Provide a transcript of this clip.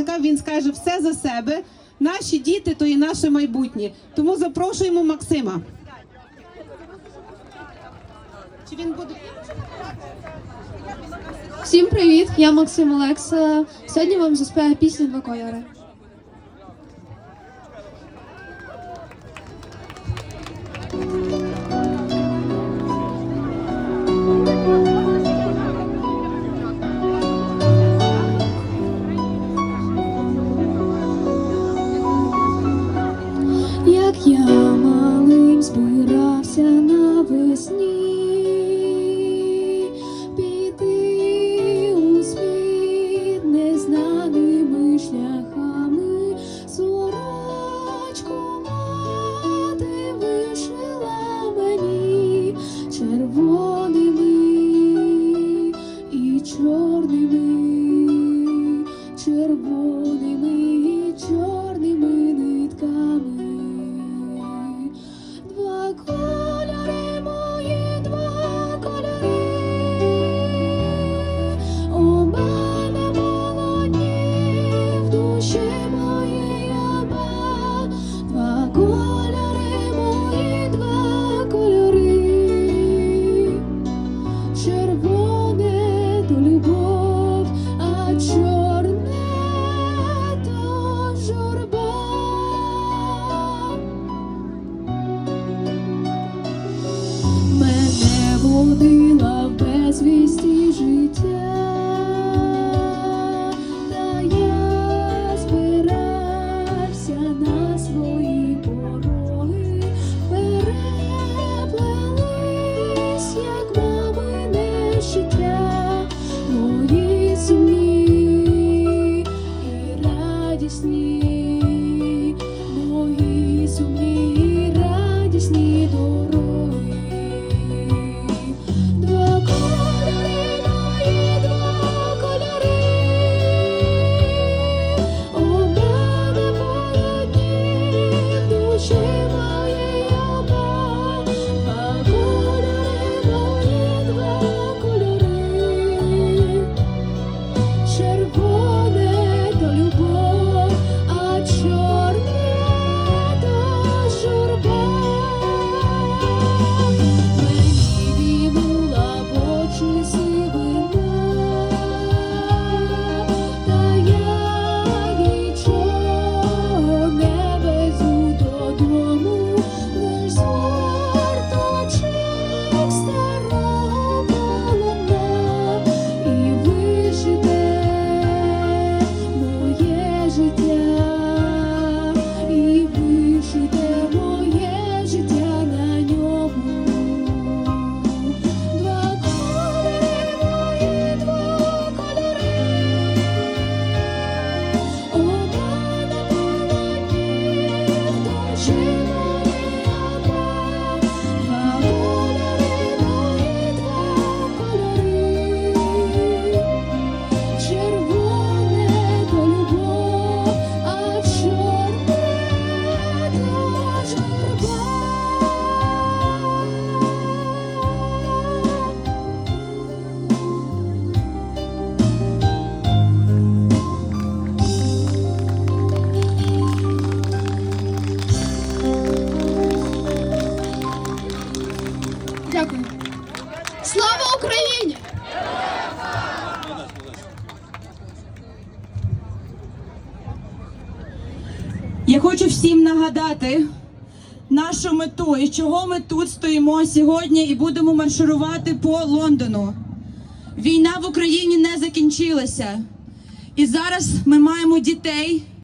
захисника він скаже все за себе. Наші діти то і наше майбутнє. Тому запрошуємо Максима. Чи він буде? Всім привіт! Я Максим Олекса. Сьогодні вам заспіваю пісню два кольори. school. ходила в безвісті життя. Дякую. Слава Україні! Я хочу всім нагадати нашу мету і чого ми тут стоїмо сьогодні і будемо марширувати по Лондону. Війна в Україні не закінчилася, і зараз ми маємо дітей.